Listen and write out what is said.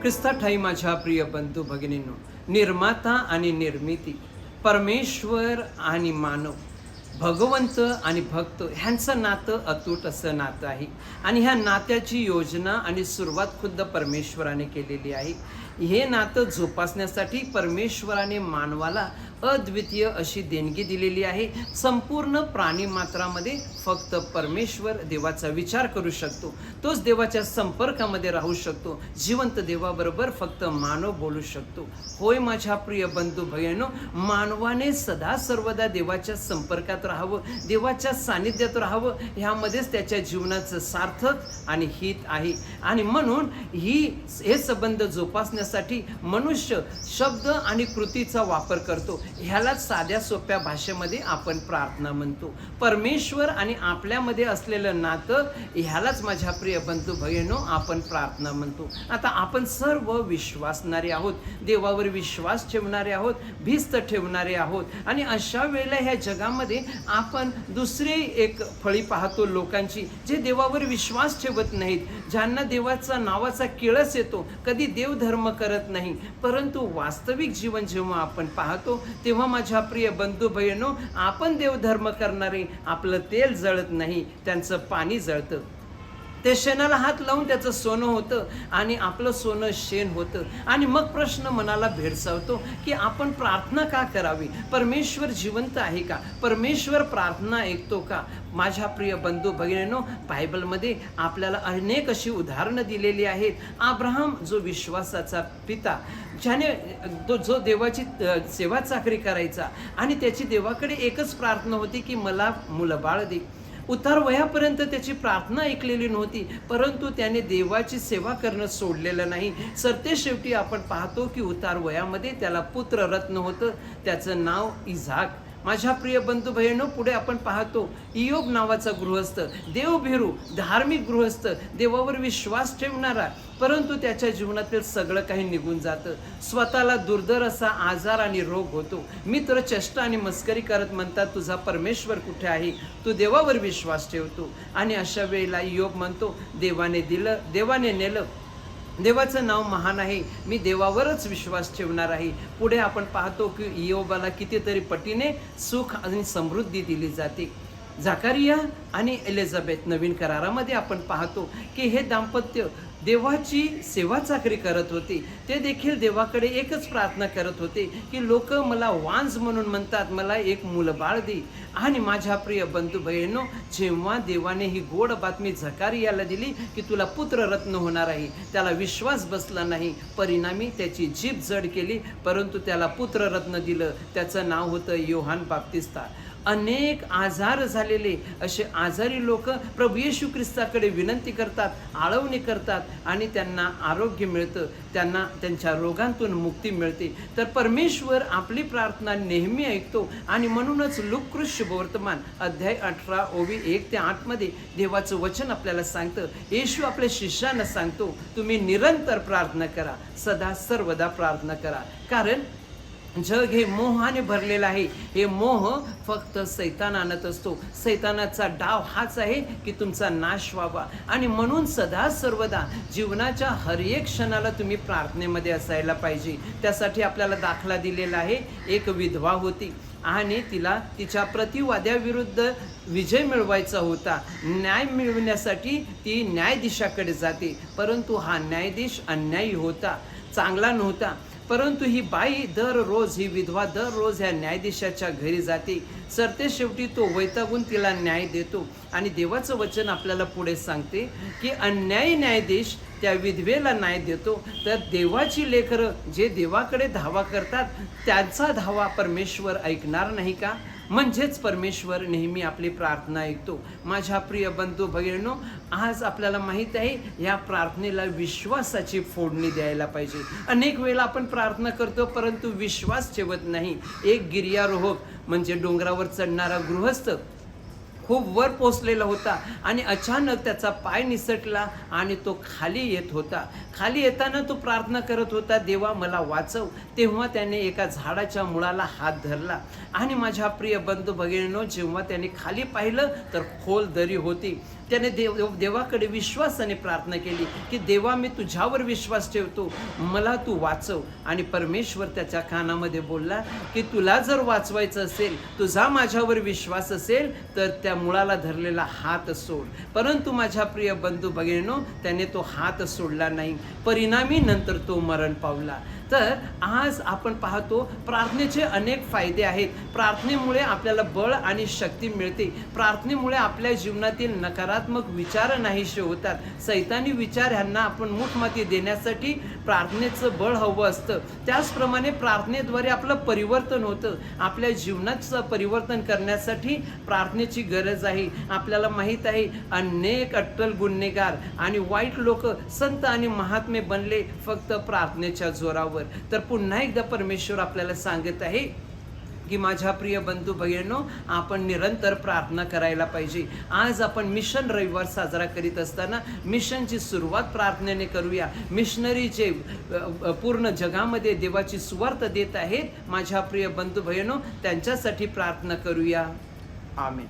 ख्रिस्ताठाई माझ्या प्रिय बंधू भगिनींनो निर्माता आणि निर्मिती परमेश्वर आणि मानव भगवंत आणि भक्त ह्यांचं नातं अतूट असं नातं आहे. आणि ह्या नात्याची योजना आणि सुरुवात खुद्द परमेश्वराने केलेली आहे. हे नातं जोपासण्यासाठी परमेश्वराने मानवाला अद्वितीय अशी देणगी दिलेली आहे. संपूर्ण प्राणी मात्रामध्ये फक्त परमेश्वर देवाचा विचार करू शकतो. तोच देवाच्या संपर्कामध्ये राहू शकतो. जिवंत देवाबरोबर फक्त मानव बोलू शकतो. होय माझ्या प्रिय बंधू भयनो मानवाने सदा सर्वदा देवाच्या संपर्कात राहावं देवाच्या सानिध्यात राहावं ह्यामध्येच त्याच्या जीवनाचं सार्थक आणि हित आहे. आणि म्हणून ही हे संबंध जोपासण्यासाठी मनुष्य शब्द आणि कृतीचा वापर करतो. ह्यालाच साध्या सोप्या भाषेमध्ये आपण प्रार्थना म्हणतो. परमेश्वर आणि आपल्यामध्ये असलेलं नातं ह्यालाच माझ्या प्रिय बंधू भयनो आपण प्रार्थना म्हणतो. आता आपण सर्व विश्वासणारे आहोत. देवावर विश्वास ठेवणारे आहोत भिस्त ठेवणारे आहोत. आणि अशा वेळेला ह्या जगामध्ये आपण दुसरी एक फळी पाहतो लोकांची जे देवावर विश्वास ठेवत नाहीत. ज्यांना देवाचा नावाचा किळस येतो कधी देवधर्म करत नाही. परंतु वास्तविक जीवन जेव्हा आपण पाहतो तेव्हा माझ्या प्रिय बंधू बहिणो आपण देवधर्म करणारे आपलं तेल जळत नाही त्यांचं पाणी जळतं. ते शेणाला हात लावून त्याचं सोनं होतं आणि आपलं सोनं शेण होतं. आणि मग प्रश्न मनाला भेडसावतो की आपण प्रार्थना का करावी? परमेश्वर जिवंत आहे का? परमेश्वर प्रार्थना ऐकतो का? माझ्या प्रिय बंधू भगिनीनो बायबलमध्ये आपल्याला अनेक अशी उदाहरणं दिलेली आहेत. अब्राहम जो विश्वासाचा पिता ज्याने तो जो देवाची सेवा चाकरी करायचा आणि त्याची देवाकडे एकच प्रार्थना होती की मला मुलं बाळ दे. उतार वयापर्यंत त्याची प्रार्थना ऐकलेली नव्हती परंतु त्याने देवाची सेवा करणं सोडलेलं नाही. सरते शेवटी आपण पाहतो की उतार वयामध्ये त्याला पुत्र रत्न होतं. त्याचं नाव इझाक. माझ्या प्रिय बंधू बहिणू पुढे आपण पाहतो इयोग नावाचा गृहस्थ. देवभिरू धार्मिक गृहस्थ. देवावर विश्वास ठेवणारा. परंतु त्याच्या जीवनातील सगळं काही निघून जातं. स्वतःला दुर्धर असा आजार आणि रोग होतो. मित्र चेष्टा आणि मस्करी करत म्हणतात तुझा परमेश्वर कुठे आहे? तू देवावर विश्वास ठेवतो. आणि अशा वेळेला योग म्हणतो देवाने दिलं देवाने नेलं. देवाचं नाव महान आहे. मी देवावरच विश्वास ठेवणार आहे. पुढे आपण पाहतो की योबाला कितीतरी पटीने सुख आणि समृद्धी दिली जाते. झाकारिया आणि एलिझाबेथ नवीन करारामध्ये आपण पाहतो की हे दाम्पत्य देवाची सेवा चाकरी करत होते. ते देखील देवाकडे एकच प्रार्थना करत होते की लोक मला वांज म्हणून म्हणतात मला एक मुलबाळ दे. आणि माझ्या प्रिय बंधू बहिणो जेव्हा देवाने ही गोड बातमी झकारियाला दिली की तुला पुत्र रत्न होणार आहे त्याला विश्वास बसला नाही. परिणामी त्याची जीभ जड केली परंतु त्याला पुत्र रत्न दिलं. त्याचं नाव होतं योहान बाप्तिस्ता. अनेक आजार झालेले असे आजारी लोक प्रभू येशू ख्रिस्ताकडे विनंती करतात आळवणी करतात आणि त्यांना आरोग्य मिळतं त्यांना त्यांच्या रोगांतून मुक्ती मिळते. तर परमेश्वर आपली प्रार्थना नेहमी ऐकतो आणि म्हणूनच लुकृष्य वर्तमान अध्याय अठरा ओवी एक ते आठमध्ये देवाचं वचन आपल्याला सांगतं येशू आपल्या शिष्यांना सांगतो तुम्ही निरंतर प्रार्थना करा सदा सर्वदा प्रार्थना करा. कारण जग हे मोहाने भरलेलं आहे. हे मोह फक्त सैतान आणत असतो. सैतानाचा डाव हाच आहे की तुमचा नाश व्हावा. आणि म्हणून सदा सर्वदा जीवनाच्या हर एक क्षणाला तुम्ही प्रार्थनेमध्ये असायला पाहिजे. त्यासाठी आपल्याला दाखला दिलेला आहे. एक विधवा होती आणि तिला तिच्या प्रतिवाद्याविरुद्ध विजय मिळवायचा होता. न्याय मिळवण्यासाठी ती न्यायाधीशाकडे जाते. परंतु हा न्यायाधीश अन्यायी होता. चांगला नव्हता. परंतु ही बाई दररोज ही विधवा दररोज ह्या न्यायाधीशाच्या घरी जाते. सरते शेवटी तो वैतागून तिला न्याय देतो आणि देवाचं वचन आपल्याला पुढे सांगते की अन्यायी न्यायाधीश त्या विधवेला न्याय देतो. तर देवाची लेकरं जे देवाकडे धावा करतात त्यांचा धावा परमेश्वर ऐकणार नाही का? म्हणजेच परमेश्वर नेहमी आपली प्रार्थना ऐकतो. माझ्या प्रिय बंधू भगिनो आज आपल्याला माहीत आहे या प्रार्थनेला विश्वासाची फोडणी द्यायला पाहिजे. अनेक वेळेला आपण प्रार्थना करतो परंतु विश्वास ठेवत नाही. एक गिर्यारोहक म्हणजे डोंगरावर चढणारा गृहस्थ खूप वर पोचलेला होता आणि अचानक त्याचा पाय निसटला आणि तो खाली येत होता. खाली येताना तो प्रार्थना करत होता देवा मला वाचव. तेव्हा त्याने एका झाडाच्या मुळाला हात धरला. आणि माझ्या प्रिय बंधू भगिनीनो जेव्हा त्याने खाली पाहिलं तर खोल दरी होती. त्याने देव देवाकडे विश्वासाने प्रार्थना केली की देवा मी तुझ्यावर विश्वास ठेवतो. मला तू वाचव. आणि परमेश्वर त्याच्या कानामध्ये बोलला की तुला जर वाचवायचं असेल तुझा माझ्यावर विश्वास असेल तर त्या मुळाला धरलेला हात सोड. परंतु माझ्या प्रिय बंधू भगिनीनो त्याने तो हात सोडला नाही. परिणामी नंतर तो मरण पावला. तर आज आपण पाहतो प्रार्थनेचे अनेक फायदे आहेत. प्रार्थनेमुळे आपल्याला बळ आणि शक्ती मिळते. प्रार्थनेमुळे आपल्या जीवनातील नकारात्मक विचार नाहीसे होतात. सैतानी विचार ह्यांना आपण मुठमाती देण्यासाठी प्रार्थनेचं बळ हवं असतं. त्याचप्रमाणे प्रार्थनेद्वारे आपलं परिवर्तन होतं. आपल्या जीवनाचं परिवर्तन करण्यासाठी प्रार्थनेची गरज आहे. आपल्याला माहीत आहे अनेक अट्टल गुन्हेगार आणि वाईट लोक संत आणि महात्मे बनले फक्त प्रार्थनेच्या जोरावर. तर पुन्हा एकदा परमेश्वर आपल्याला सांगत आहे की माझ्या प्रिय बंधू भगिनींनो आपण निरंतर प्रार्थना करायला पाहिजे. आज आपण मिशन रविवार साजरा करीत असताना मिशनची सुरुवात प्रार्थनेने करूया. मिशनरी जे पूर्ण जगामध्ये देवाची सुवार्थ देत आहेत माझ्या प्रिय बंधू बहिणो त्यांच्यासाठी प्रार्थना करूया. आमेन.